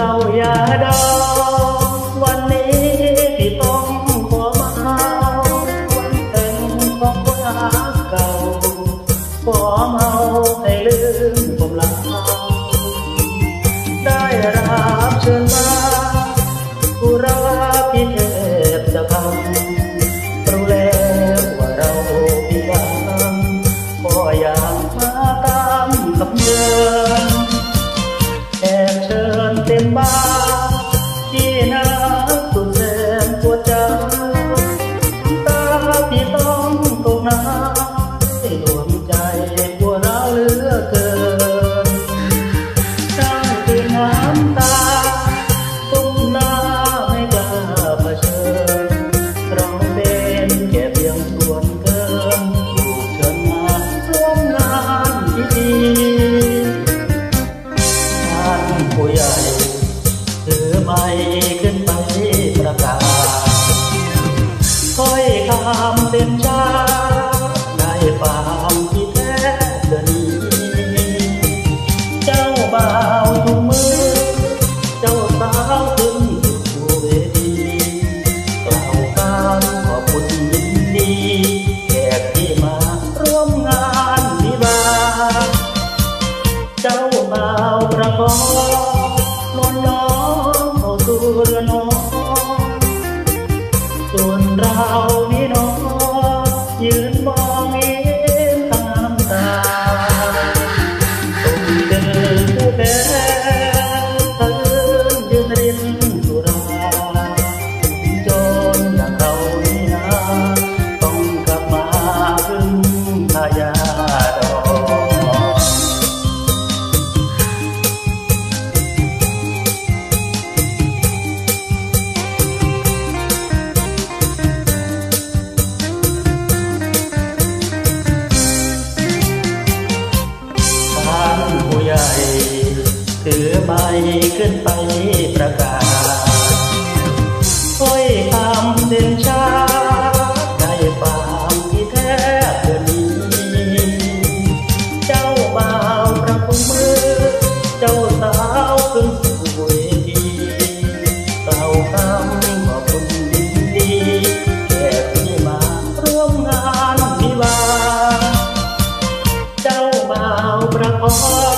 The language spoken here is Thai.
ดองวันนี้ที่ต้องขอมาวันเป็นของคนหาเก่าขอเมาให้ลืมผมลาได้รับเชิญมาผู้รัก บ้า อยคำเต็มชาได้ความที่แท้เกินีเจ้าบ่าวจูงมือ เจ้าสาวขึ้นสู่เวทีกล่าวการขอบคุณยินดีแขกที่มาร่วมงานวิวาเจ้าบ่าวประคองนวลน้องเข้าสู่เรือนนอนส่วนเรา ถือใบขึ้นไปประกาศค่อยทำเด่นชัดได้คาที่แทบจะมี เจ้าบ่าวประคุมมือ เจ้าสาวขึ้นสู่เวทีเต่าทำมาบคุณดีแค่ที่มาร่วมงานวิวา เจ้าบ่าวประคอง